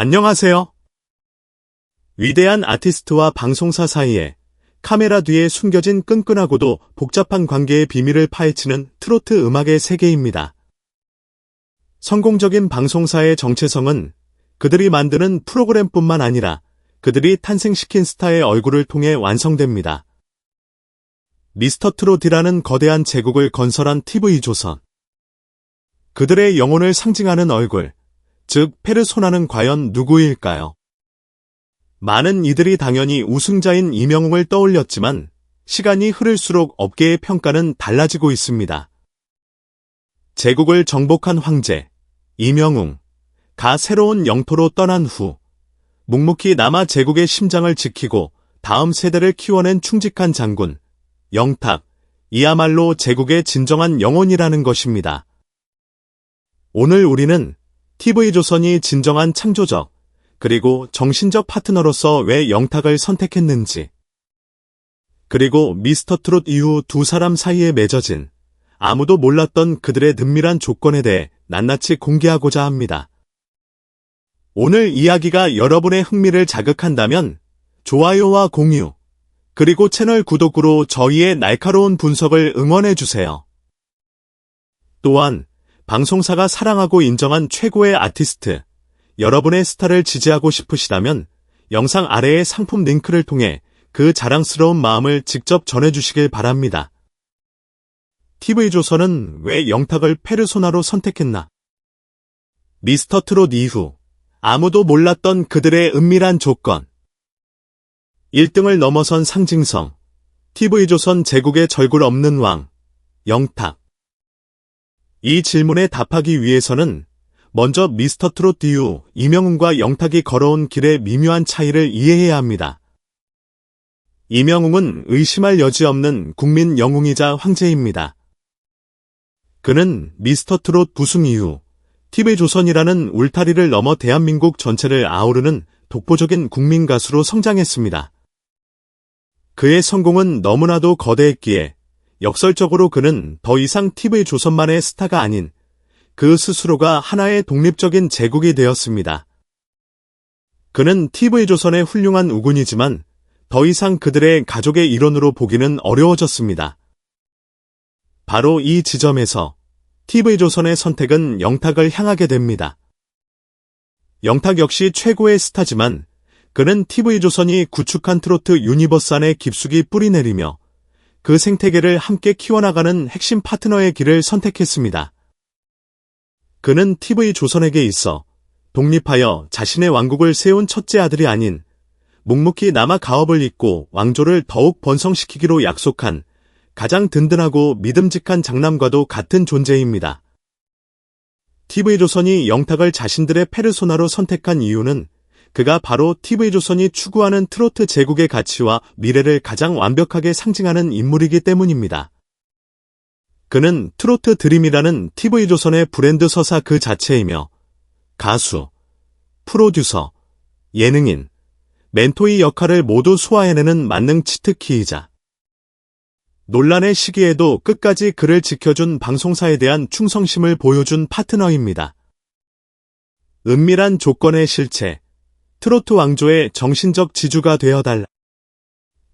안녕하세요. 위대한 아티스트와 방송사 사이에 카메라 뒤에 숨겨진 끈끈하고도 복잡한 관계의 비밀을 파헤치는 트로트 음악의 세계입니다. 성공적인 방송사의 정체성은 그들이 만드는 프로그램뿐만 아니라 그들이 탄생시킨 스타의 얼굴을 통해 완성됩니다. 미스터 트롯이라는 거대한 제국을 건설한 TV조선. 그들의 영혼을 상징하는 얼굴, 즉 페르소나는 과연 누구일까요? 많은 이들이 당연히 우승자인 이명웅을 떠올렸지만 시간이 흐를수록 업계의 평가는 달라지고 있습니다. 제국을 정복한 황제, 이명웅, 가 새로운 영토로 떠난 후 묵묵히 남아 제국의 심장을 지키고 다음 세대를 키워낸 충직한 장군, 영탁, 이야말로 제국의 진정한 영혼이라는 것입니다. 오늘 우리는 TV조선이 진정한 창조적, 그리고 정신적 파트너로서 왜 영탁을 선택했는지, 그리고 미스터 트롯 이후 두 사람 사이에 맺어진 아무도 몰랐던 그들의 은밀한 조건에 대해 낱낱이 공개하고자 합니다. 오늘 이야기가 여러분의 흥미를 자극한다면 좋아요와 공유, 그리고 채널 구독으로 저희의 날카로운 분석을 응원해주세요. 또한 방송사가 사랑하고 인정한 최고의 아티스트, 여러분의 스타를 지지하고 싶으시다면 영상 아래의 상품 링크를 통해 그 자랑스러운 마음을 직접 전해주시길 바랍니다. TV조선은 왜 영탁을 페르소나로 선택했나? 미스터 트롯 이후 아무도 몰랐던 그들의 은밀한 조건. 1등을 넘어선 상징성. TV조선 제국의 절굴 없는 왕. 영탁. 이 질문에 답하기 위해서는 먼저 미스터 트롯 이후 이명웅과 영탁이 걸어온 길의 미묘한 차이를 이해해야 합니다. 이명웅은 의심할 여지 없는 국민 영웅이자 황제입니다. 그는 미스터 트롯 부승 이후 TV조선이라는 울타리를 넘어 대한민국 전체를 아우르는 독보적인 국민 가수로 성장했습니다. 그의 성공은 너무나도 거대했기에 역설적으로 그는 더 이상 TV조선만의 스타가 아닌 그 스스로가 하나의 독립적인 제국이 되었습니다. 그는 TV조선의 훌륭한 우군이지만 더 이상 그들의 가족의 일원으로 보기는 어려워졌습니다. 바로 이 지점에서 TV조선의 선택은 영탁을 향하게 됩니다. 영탁 역시 최고의 스타지만 그는 TV조선이 구축한 트로트 유니버스 안에 깊숙이 뿌리내리며 그 생태계를 함께 키워나가는 핵심 파트너의 길을 선택했습니다. 그는 TV조선에게 있어 독립하여 자신의 왕국을 세운 첫째 아들이 아닌 묵묵히 남아 가업을 잇고 왕조를 더욱 번성시키기로 약속한 가장 든든하고 믿음직한 장남과도 같은 존재입니다. TV조선이 영탁을 자신들의 페르소나로 선택한 이유는 그가 바로 TV조선이 추구하는 트로트 제국의 가치와 미래를 가장 완벽하게 상징하는 인물이기 때문입니다. 그는 트로트 드림이라는 TV조선의 브랜드 서사 그 자체이며 가수, 프로듀서, 예능인, 멘토의 역할을 모두 소화해내는 만능 치트키이자 논란의 시기에도 끝까지 그를 지켜준 방송사에 대한 충성심을 보여준 파트너입니다. 은밀한 조건의 실체, 트로트 왕조의 정신적 지주가 되어달라.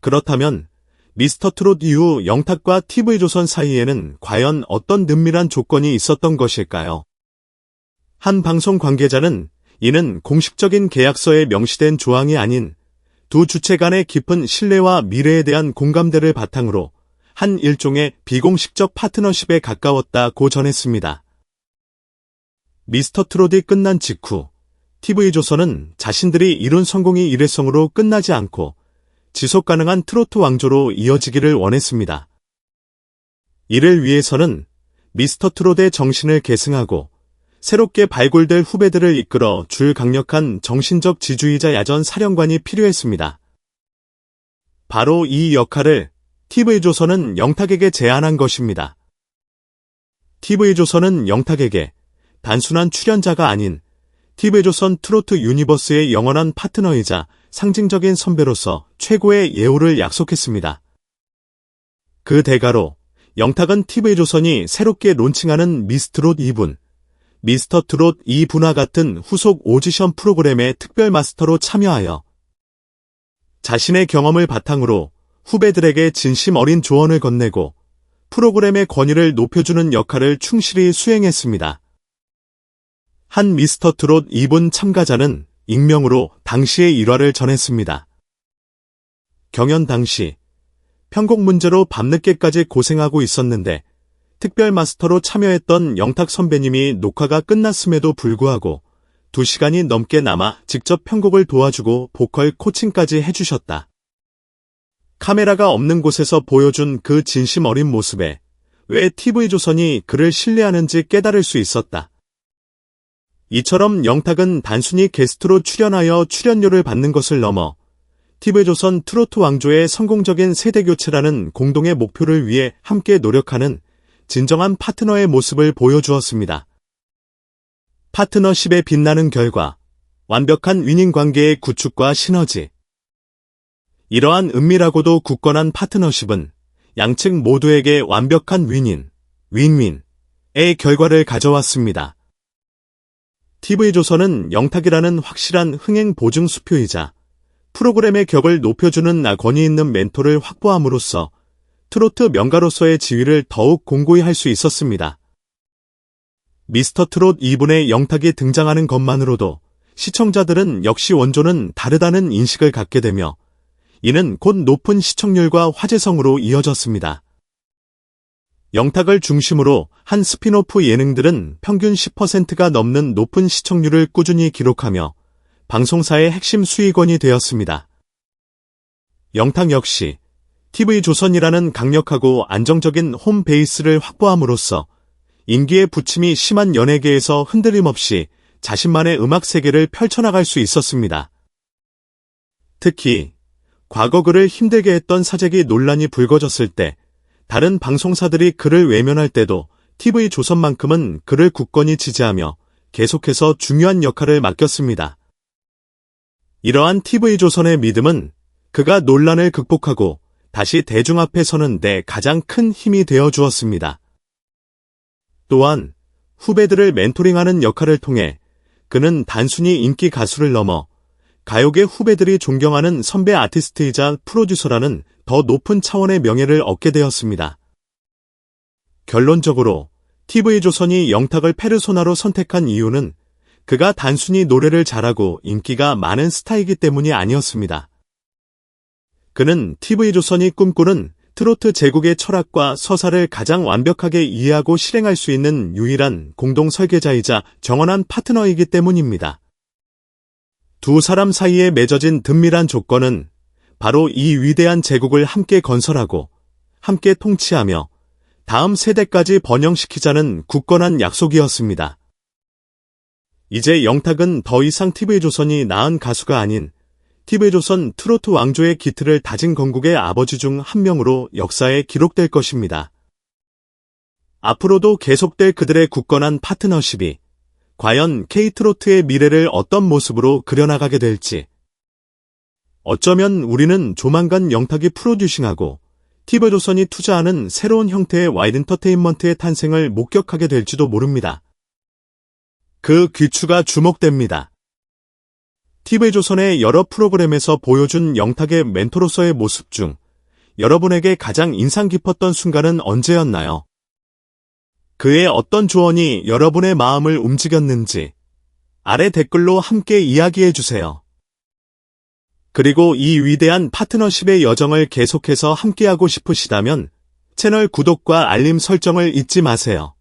그렇다면 미스터 트롯 이후 영탁과 TV조선 사이에는 과연 어떤 은밀한 조건이 있었던 것일까요? 한 방송 관계자는 이는 공식적인 계약서에 명시된 조항이 아닌 두 주체 간의 깊은 신뢰와 미래에 대한 공감대를 바탕으로 한 일종의 비공식적 파트너십에 가까웠다고 전했습니다. 미스터 트롯이 끝난 직후 TV조선은 자신들이 이룬 성공이 일회성으로 끝나지 않고 지속 가능한 트로트 왕조로 이어지기를 원했습니다. 이를 위해서는 미스터 트롯의 정신을 계승하고 새롭게 발굴될 후배들을 이끌어 줄 강력한 정신적 지주이자 야전 사령관이 필요했습니다. 바로 이 역할을 TV조선은 영탁에게 제안한 것입니다. TV조선은 영탁에게 단순한 출연자가 아닌 TV조선 트로트 유니버스의 영원한 파트너이자 상징적인 선배로서 최고의 예우를 약속했습니다. 그 대가로 영탁은 TV조선이 새롭게 론칭하는 미스트롯 2분, 미스터 트롯 2부나 같은 후속 오디션 프로그램의 특별 마스터로 참여하여 자신의 경험을 바탕으로 후배들에게 진심 어린 조언을 건네고 프로그램의 권위를 높여주는 역할을 충실히 수행했습니다. 한 미스터 트롯 2분 참가자는 익명으로 당시의 일화를 전했습니다. 경연 당시 편곡 문제로 밤늦게까지 고생하고 있었는데 특별 마스터로 참여했던 영탁 선배님이 녹화가 끝났음에도 불구하고 2시간이 넘게 남아 직접 편곡을 도와주고 보컬 코칭까지 해주셨다. 카메라가 없는 곳에서 보여준 그 진심 어린 모습에 왜 TV조선이 그를 신뢰하는지 깨달을 수 있었다. 이처럼 영탁은 단순히 게스트로 출연하여 출연료를 받는 것을 넘어 TV조선 트로트 왕조의 성공적인 세대교체라는 공동의 목표를 위해 함께 노력하는 진정한 파트너의 모습을 보여주었습니다. 파트너십에 빛나는 결과, 완벽한 위닝 관계의 구축과 시너지. 이러한 은밀하고도 굳건한 파트너십은 양측 모두에게 완벽한 윈인, 윈윈의 결과를 가져왔습니다. TV조선은 영탁이라는 확실한 흥행 보증 수표이자 프로그램의 격을 높여주는 나 권위 있는 멘토를 확보함으로써 트로트 명가로서의 지위를 더욱 공고히 할 수 있었습니다. 미스터 트롯 2분의 영탁이 등장하는 것만으로도 시청자들은 역시 원조는 다르다는 인식을 갖게 되며 이는 곧 높은 시청률과 화제성으로 이어졌습니다. 영탁을 중심으로 한 스피노프 예능들은 평균 10%가 넘는 높은 시청률을 꾸준히 기록하며 방송사의 핵심 수익원이 되었습니다. 영탁 역시 TV조선이라는 강력하고 안정적인 홈베이스를 확보함으로써 인기의 부침이 심한 연예계에서 흔들림 없이 자신만의 음악 세계를 펼쳐나갈 수 있었습니다. 특히 과거 그를 힘들게 했던 사재기 논란이 불거졌을 때 다른 방송사들이 그를 외면할 때도 TV조선만큼은 그를 굳건히 지지하며 계속해서 중요한 역할을 맡겼습니다. 이러한 TV조선의 믿음은 그가 논란을 극복하고 다시 대중 앞에 서는 데 가장 큰 힘이 되어 주었습니다. 또한 후배들을 멘토링하는 역할을 통해 그는 단순히 인기 가수를 넘어 가요계 후배들이 존경하는 선배 아티스트이자 프로듀서라는 더 높은 차원의 명예를 얻게 되었습니다. 결론적으로 TV조선이 영탁을 페르소나로 선택한 이유는 그가 단순히 노래를 잘하고 인기가 많은 스타이기 때문이 아니었습니다. 그는 TV조선이 꿈꾸는 트로트 제국의 철학과 서사를 가장 완벽하게 이해하고 실행할 수 있는 유일한 공동 설계자이자 정원한 파트너이기 때문입니다. 두 사람 사이에 맺어진 든밀한 조건은 바로 이 위대한 제국을 함께 건설하고 함께 통치하며 다음 세대까지 번영시키자는 굳건한 약속이었습니다. 이제 영탁은 더 이상 TV조선이 낳은 가수가 아닌 TV조선 트로트 왕조의 기틀을 다진 건국의 아버지 중 한 명으로 역사에 기록될 것입니다. 앞으로도 계속될 그들의 굳건한 파트너십이 과연 K트로트의 미래를 어떤 모습으로 그려나가게 될지 어쩌면 우리는 조만간 영탁이 프로듀싱하고 TV조선이 투자하는 새로운 형태의 와이드 엔터테인먼트의 탄생을 목격하게 될지도 모릅니다. 그 귀추가 주목됩니다. TV조선의 여러 프로그램에서 보여준 영탁의 멘토로서의 모습 중 여러분에게 가장 인상 깊었던 순간은 언제였나요? 그의 어떤 조언이 여러분의 마음을 움직였는지 아래 댓글로 함께 이야기해 주세요. 그리고 이 위대한 파트너십의 여정을 계속해서 함께하고 싶으시다면 채널 구독과 알림 설정을 잊지 마세요.